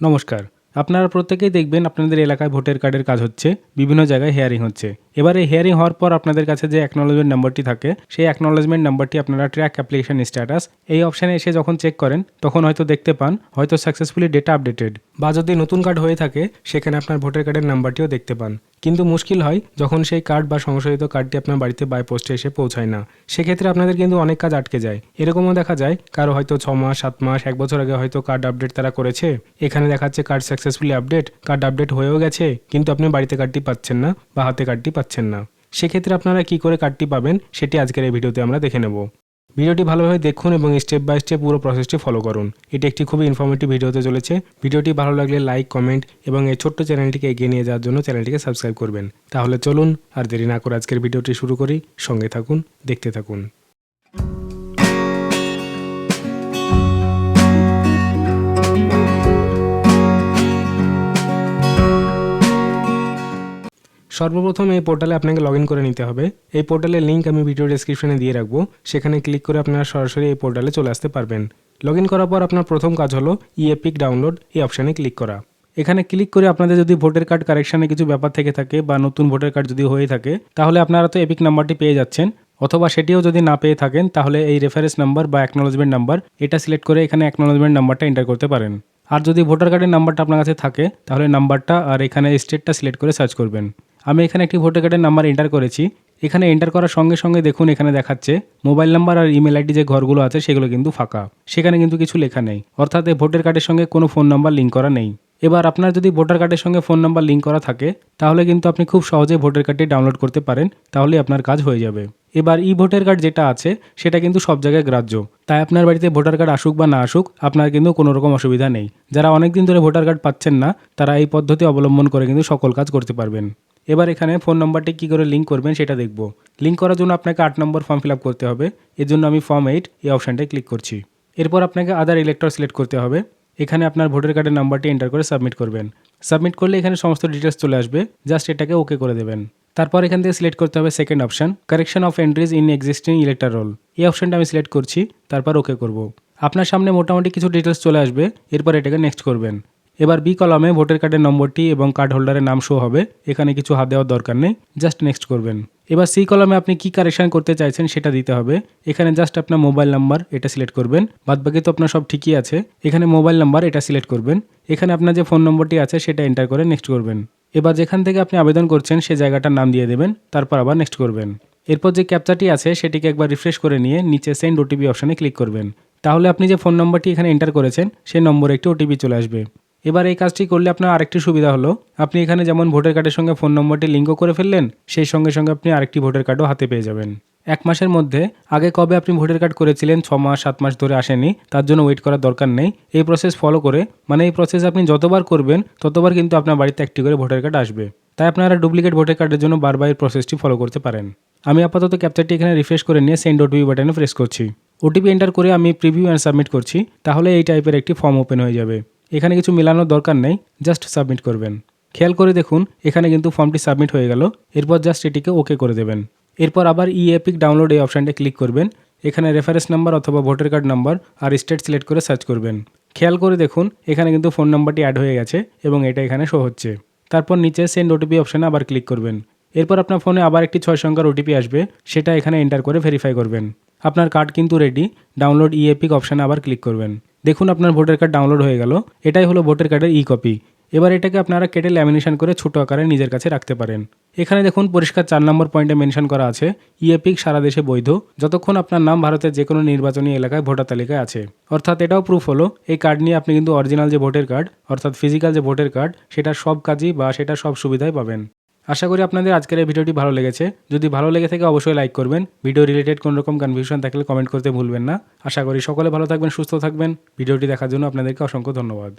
নমস্কার। আপনারা প্রত্যেকেই দেখবেন আপনাদের এলাকায় ভোটার কার্ডের কাজ হচ্ছে বিভিন্ন জায়গায় হেয়ারিং হচ্ছে। এবার হেয়ারিং হওয়ার পর আপনাদের কাছে যে অ্যাকনোলজমেন্ট নাম্বারটি থাকে, সেই অ্যাকনোলজমেন্ট নাম্বারটি আপনারা ট্র্যাক অ্যাপ্লিকেশন স্ট্যাটাস এই অপশানে এসে যখন চেক করেন, তখন হয়তো দেখতে পান, হয়তো সাকসেসফুলি ডেটা আপডেটেড বা যদি নতুন কার্ড হয়ে থাকে, সেখানে আপনার ভোটার কার্ডের নাম্বারটিও দেখতে পান। কিন্তু মুশকিল হয়, যখন সেই কার্ড বা সংশোধিত কার্ডটি আপনার বাড়িতে বাই পোস্টে এসে পৌঁছায় না। সেক্ষেত্রে আপনাদের কিন্তু অনেক কাজ আটকে যায়। এরকমও দেখা যায়, কারও হয়তো ছ মাস, সাত মাস, এক বছর আগে হয়তো কার্ড আপডেট তারা করেছে, এখানে দেখাচ্ছে card successfully update card update হয়েও গেছে, কিন্তু আপনি বাড়িতে কার্ডটি পাচ্ছেন না বা হাতে কার্ডটি পাচ্ছেন না। সেক্ষেত্রে আপনারা কি করে কার্ডটি পাবেন সেটি আজকের এই ভিডিওতে আমরা দেখে নেব। ভিডিওটি ভালোভাবে দেখুন এবং স্টেপ বাই স্টেপ পুরো প্রসেসটি ফলো করুন। এটি একটি খুবই ইনফরমেটিভ ভিডিওতে চলেছে। ভিডিওটি ভালো লাগলে লাইক কমেন্ট এবং এই ছোট্ট চ্যানেলটিকে এগিয়ে নিয়ে যাওয়ার জন্য চ্যানেলটিকে সাবস্ক্রাইব করবেন। তাহলে চলুন আর দেরি না করে আজকের ভিডিওটি শুরু করি। সঙ্গে থাকুন, দেখতে থাকুন। সর্বপ্রথম এই পোর্টালে আপনাকে লগ ইন করে নিতে হবে। এই পোর্টালের লিঙ্ক আমি ভিডিও ডেসক্রিপশনে দিয়ে রাখব। সেখানে ক্লিক করে আপনারা সরাসরি এই পোর্টালে চলে আসতে পারবেন। লগ ইন করার পর আপনার প্রথম কাজ হলো ইএপিক ডাউনলোড এই অপশানে ক্লিক করা। এখানে ক্লিক করে আপনাদের যদি ভোটার কার্ড কারেকশানে কিছু ব্যাপার থেকে থাকে বা নতুন ভোটার কার্ড যদি হয়ে থাকে, তাহলে আপনারা তো এপিক নাম্বারটি পেয়ে যাচ্ছেন। অথবা সেটিও যদি না পেয়ে থাকেন, তাহলে এই রেফারেন্স নাম্বার বা অ্যাকনোলজমেন্ট নাম্বার এটা সিলেক্ট করে এখানে অ্যাকনোলজমেন্ট নাম্বারটা এন্টার করতে পারেন। আর যদি ভোটার কার্ডের নাম্বারটা আপনার কাছে থাকে, তাহলে নাম্বারটা আর এখানে স্টেটটা সিলেক্ট করে সার্চ করবেন। আমি এখানে একটি ভোটার কার্ডের নাম্বার এন্টার করেছি। এখানে এন্টার করার সঙ্গে সঙ্গে দেখুন এখানে দেখাচ্ছে মোবাইল নাম্বার আর ইমেল আইডি যে ঘরগুলো আছে সেগুলো কিন্তু ফাঁকা। সেখানে কিন্তু কিছু লেখা নেই। অর্থাৎ এই ভোটার কার্ডের সঙ্গে কোনো ফোন নাম্বার লিঙ্ক করা নেই। এবার আপনার যদি ভোটার কার্ডের সঙ্গে ফোন নাম্বার লিঙ্ক করা থাকে, তাহলে কিন্তু আপনি খুব সহজে ভোটার কার্ডটি ডাউনলোড করতে পারেন তাহলে আপনার কাজ হয়ে যাবে। এবার ই ভোটার কার্ড যেটা আছে, সেটা কিন্তু সব জায়গায় গ্রাহ্য। তাই আপনার বাড়িতে ভোটার কার্ড আসুক বা না আসুক, আপনার কিন্তু কোনো রকম অসুবিধা নেই। যারা অনেক দিন ধরে ভোটার কার্ড পাচ্ছেন না, তারা এই পদ্ধতি অবলম্বন করে কিন্তু সকল কাজ করতে পারবেন। এবার এখানে ফোন নাম্বারটি কী করে লিঙ্ক করবেন সেটা দেখব। লিঙ্ক করার জন্য আপনাকে আট নম্বর ফর্ম ফিল করতে হবে। এর জন্য আমি ফর্ম এইট এই অপশানটায় ক্লিক করছি। এরপর আপনাকে আদার ইলেক্টর সিলেক্ট করতে হবে। এখানে আপনার ভোটার কার্ডের নাম্বারটি এন্টার করে সাবমিট করবেন। সাবমিট করলে এখানে সমস্ত ডিটেলস চলে আসবে। জাস্ট এটাকে ওকে করে দেবেন। তারপর এখান থেকে সিলেক্ট করতে হবে second option correction of entries in existing elector roll এই অপশনটা আমি সিলেক্ট করছি, তারপর ওকে করব। আপনার সামনে মোটামুটি কিছু ডিটেলস চলে আসবে, এরপর এটাকে নেক্সট করবেন। এবার বি কলমে ভোটার কার্ডের নম্বরটি এবং কার্ড হোল্ডারের নাম শো হবে। এখানে কিছু হাত দেওয়ার দরকার নেই। জাস্ট নেক্সট করবেন। এবার সি কলমে আপনি কি কারেকশন করতে চাইছেন সেটা দিতে হবে। এখানে জাস্ট আপনার মোবাইল নাম্বার এটা সিলেক্ট করবেন। বাদবাকি তো আপনার সব ঠিকই আছে। এখানে মোবাইল নাম্বার এটা সিলেক্ট করবেন। এখানে আপনার যে ফোন নম্বরটি আছে সেটা এন্টার করে নেক্সট করবেন। এবার যেখান থেকে আপনি আবেদন করছেন সেই জায়গাটার নাম দিয়ে দেবেন। তারপর আবার নেক্সট করবেন। এরপর যে ক্যাপচাটি আছে সেটিকে একবার রিফ্রেশ করে নিয়ে নিচে সেন্ড ওটিপি অপশানে ক্লিক করবেন। তাহলে আপনি যে ফোন নম্বরটি এখানে এন্টার করেছেন সেই নম্বরে একটি ওটিপি চলে আসবে। এবার এই কাজটি করলে আপনার আরেকটি সুবিধা হলো। আপনি এখানে যেমন ভোটার কার্ডের সঙ্গে ফোন নম্বরটি লিঙ্কও করে ফেললেন, সেই সঙ্গে সঙ্গে আপনি আরেকটি ভোটার কার্ডও হাতে পেয়ে যাবেন। এক মাসের মধ্যে, আগে কবে আপনি ভোটার কার্ড করেছিলেন ছ মাস, সাত মাস ধরে আসেনি, তার জন্য ওয়েট করার দরকার নেই। এই প্রসেস ফলো করে মানে এই প্রসেস আপনি যতবার করবেন, ততবার কিন্তু আপনার বাড়িতে একটি করে ভোটার কার্ড আসবে। তাই আপনারা ডুপ্লিকেট ভোটার কার্ডের জন্য বারবার এই প্রসেসটি ফলো করতে পারেন। আমি আপাতত ক্যাপচারটি এখানে রিফ্রেশ করে নিয়ে সেন্ড ওটিপি বাটনে প্রেস করছি। ওটিপি এন্টার করে আমি প্রিভিউ অ্যান্ড সাবমিট করছি, তাহলে এই টাইপের একটি ফর্ম ওপেন হয়ে যাবে। এখানে কিছু মেলানোর দরকার নেই জাস্ট সাবমিট করবেন। খেয়াল করে দেখুন, এখানে কিন্তু ফর্মটি সাবমিট হয়ে গেল। এরপর জাস্ট এটিকে ওকে করে দেবেন। এরপর আবার ই এপিক ডাউনলোড এই অপশানটা ক্লিক করবেন। এখানে রেফারেন্স নাম্বার অথবা ভোটার কার্ড নাম্বার আর স্টেট সিলেক্ট করে সার্চ করবেন। খেয়াল করে দেখুন, এখানে কিন্তু ফোন নাম্বারটি অ্যাড হয়ে গেছে এবং এটা এখানে শো হচ্ছে। তারপর নিচে সেন্ড ওটিপি অপশানে আবার ক্লিক করবেন। এরপর আপনার ফোনে আবার একটি ছয় সংখ্যার ওটিপি আসবে, সেটা এখানে এন্টার করে ভেরিফাই করবেন। আপনার কার্ড কিন্তু রেডি ডাউনলোড ই এপিক অপশানে আবার ক্লিক করবেন। দেখুন আপনার ভোটার কার্ড ডাউনলোড হয়ে গেল। এটাই হলো ভোটার কার্ডের ই কপি এবার এটাকে আপনারা কেটে ল্যামিনেশন করে ছোটো আকারে নিজের কাছে রাখতে পারেন। এখানে দেখুন পরিষ্কার চার নম্বর পয়েন্টে মেনশন করা আছে ইএপিক সারা দেশে বৈধ, যতক্ষণ আপনার নাম ভারতের যে কোনো নির্বাচনী এলাকায় ভোটার তালিকায় আছে। অর্থাৎ এটাও প্রুফ হলো, এই কার্ড নিয়ে আপনি কিন্তু অরিজিনাল যে ভোটার কার্ড অর্থাৎ ফিজিক্যাল যে ভোটার কার্ড সেটা সব কাজই বা সেটা সব সুবিধাই পাবেন। আশা করি আপনাদের আজকের এই ভিডিওটি ভালো লেগেছে। যদি ভালো লেগে থাকে অবশ্যই লাইক করবেন। ভিডিও রিলেটেড কোনো রকম কনফিউশন থাকলে কমেন্ট করতে ভুলবেন না। আশা করি সকলে ভালো থাকবেন, সুস্থ থাকবেন। ভিডিওটি দেখার জন্য আপনাদেরকে অসংখ্য ধন্যবাদ।